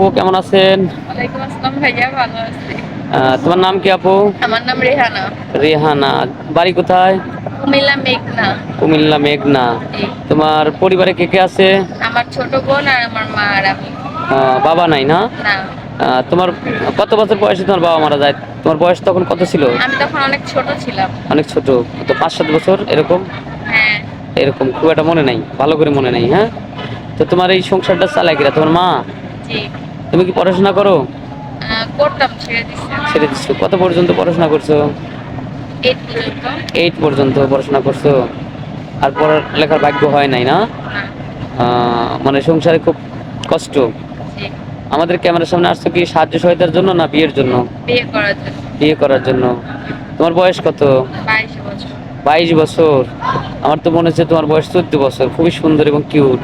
আপু কেমন আছেন? ওয়ালাইকুম আসসালাম ভাইয়া ভালো আছি। তোমার নাম কি আপু? আমার নাম রেহানা। রেহানা বাড়ি কোথায়? কুমিল্লা মেঘনা। কুমিল্লা মেঘনা। তোমার পরিবারে কে কে আছে? আমার ছোট বোন আর আমার মা আর আমি। বাবা নাই না? না। তোমার কত বছর বয়সে তোমার বাবা মারা যায়? তোমার বয়স তখন কত ছিল? আমি তখন অনেক ছোট ছিলাম। অনেক ছোট। তো পাঁচ সাত বছর এরকম? হ্যাঁ। এরকম খুব একটা মনে নাই। ভালো করে মনে নাই হ্যাঁ? তো তোমার এই সংসারটা চালায় কিরা? তোমার মা? জি। তুমি কি পড়াশোনা করো? করতাম ছেড়ে দিচ্ছি ছেড়ে দিচ্ছ কত পর্যন্ত পড়াশোনা করছ? এইট পর্যন্ত। পড়াশোনা করছ। আর পড়ালেখার ভাগ্য হয় নাই না? মানে সংসারে খুব কষ্ট। আমাদের ক্যামেরার সামনে আসছো কি সাহায্য সহায়তার জন্য না বিয়ের জন্য? বিয়ে করার জন্য। বিয়ে করার জন্য। তোমার বয়স কত? বাইশ বছর। আমার তো মনে হচ্ছে তোমার বয়স চোদ্দ বছর। খুবই সুন্দর এবং কিউট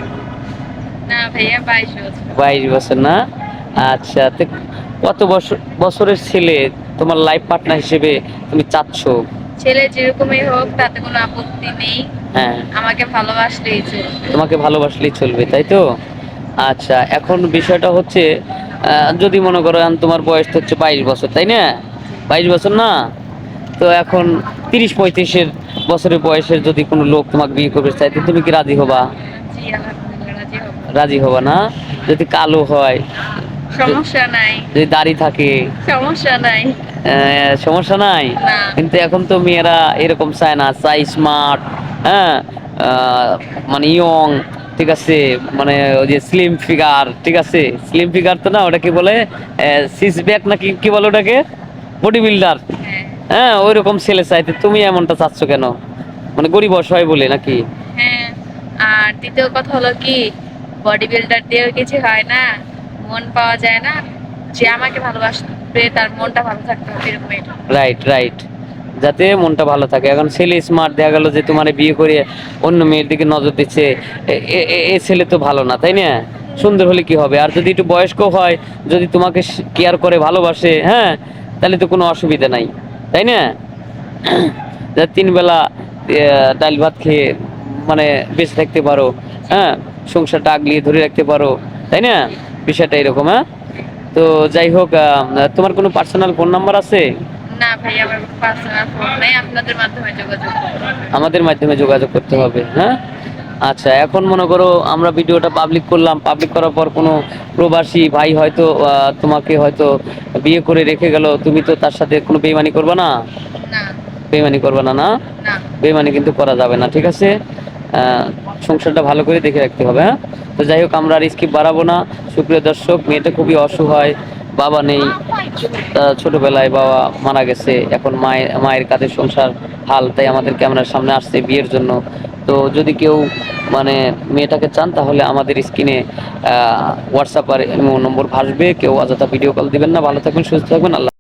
না ভাইয়া বাইশ বছর। বাইশ বছর না? আচ্ছা তো কত বছর বছরের ছেলে তোমার লাইফ পার্টনার হিসেবে তুমি চাচ্ছ? ছেলে যেরকমই হোক তাতে কোনো আপত্তি নেই। হ্যাঁ। আমাকে ভালোবাসলেই চলবে। তোমাকে ভালোবাসলেই চলবে তাই তো? আচ্ছা এখন বিষয়টা হচ্ছে যদি মনে করো এখন তোমার বয়স তো হচ্ছে বাইশ বছর তাই না? বাইশ বছর না? তো এখন তিরিশ পঁয়ত্রিশের বছরের বয়সের যদি কোনো লোক তোমাকে বিয়ে করবে চাইতে তুমি কি রাজি হব। রাজি হবা না? যদি কালো হয় সমস্যা নাই। যদি দাড়ি থাকে। সমস্যা নাই। সমস্যা নাই? কিন্তু এখন তো মেয়েরা এরকম চায় না চাই স্মার্ট হ্যাঁ মানে ইয়ং ঠিক আছে? মানে ওই যে স্লিম ফিগার ঠিক আছে? স্লিম ফিগার তো না ওটা কি বলে সিক্স ব্যাক নাকি কি বলে ওটাকে? বডি বিল্ডার হ্যাঁ। হ্যাঁ ওই রকম ছেলে চাইতে তুমি এমনটা চাচ্ছ কেন? মানে গরিব অসহায় বলে নাকি? হ্যাঁ আর দ্বিতীয় কথা হলো কি বডি বিল্ডার দিয়েও কিছু হয় না। মন পাওয়া যায় না, যে আমাকে ভালোবাসবে, তার মনটা ভালো থাকতে হবে, এরকম রাইট রাইট যাতে মনটা ভালো থাকে। এখন ছেলে স্মার্ট দেখা গেল যে তোমার বিয়ে করে অন্য মেয়ের দিকে নজর দিচ্ছে। এ ছেলে তো ভালো না, তাই না? সুন্দর হলে কি হবে? আর যদি একটু বয়স্ক হয়, যদি তোমাকে কেয়ার করে, ভালোবাসে হ্যাঁ তাহলে তো কোনো অসুবিধা নাই, তাই না? যা তিন বেলা ডাল ভাত খেয়ে মানে বেঁচে থাকতে পারো হ্যাঁ সংসারটা আগলিয়ে ধরে রাখতে পারো, তাই না? বিষয়টা এরকম হ্যাঁ? তো যাই হোক তোমার কোনো পার্সোনাল ফোন নাম্বার আছে? না ভাই আমার পার্সোনাল ফোন নেই আপনাদের মাধ্যমে যোগাযোগ আমাদের মাধ্যমে যোগাযোগ করতে হবে হ্যাঁ? আচ্ছা এখন মনে করো আমরা ভিডিওটা পাবলিক করলাম পাবলিক করার পর কোনো প্রবাসী ভাই হয়তো তোমাকে হয়তো বিয়ে করে রেখে গেল তুমি তো তার সাথে কোনো বেইমানি করবে না? বেইমানি করবে না? না। বেইমানি কিন্তু করা যাবে না ঠিক আছে? সংসারটা ভালো করে দেখে রাখতে হবে হ্যাঁ? তো যাই হোক, আমরা আর স্কিপ বাড়াবো না। সুপ্রিয় দর্শক, মেয়েটা খুবই অসহায় বাবা নেই। ছোটবেলায় বাবা মারা গেছে, এখন মায়ের মায়ের কাছে সংসার হাল, তাই আমাদের ক্যামেরার সামনে আসছে বিয়ের জন্য। তো যদি কেউ মানে মেয়েটাকে চান, তাহলে আমাদের স্ক্রিনে হোয়াটসঅ্যাপ আর নম্বর ভাসবে, কেউ অযথা ভিডিও কল দিবেন না। ভালো থাকবেন, সুস্থ থাকবেন, আল্লাহ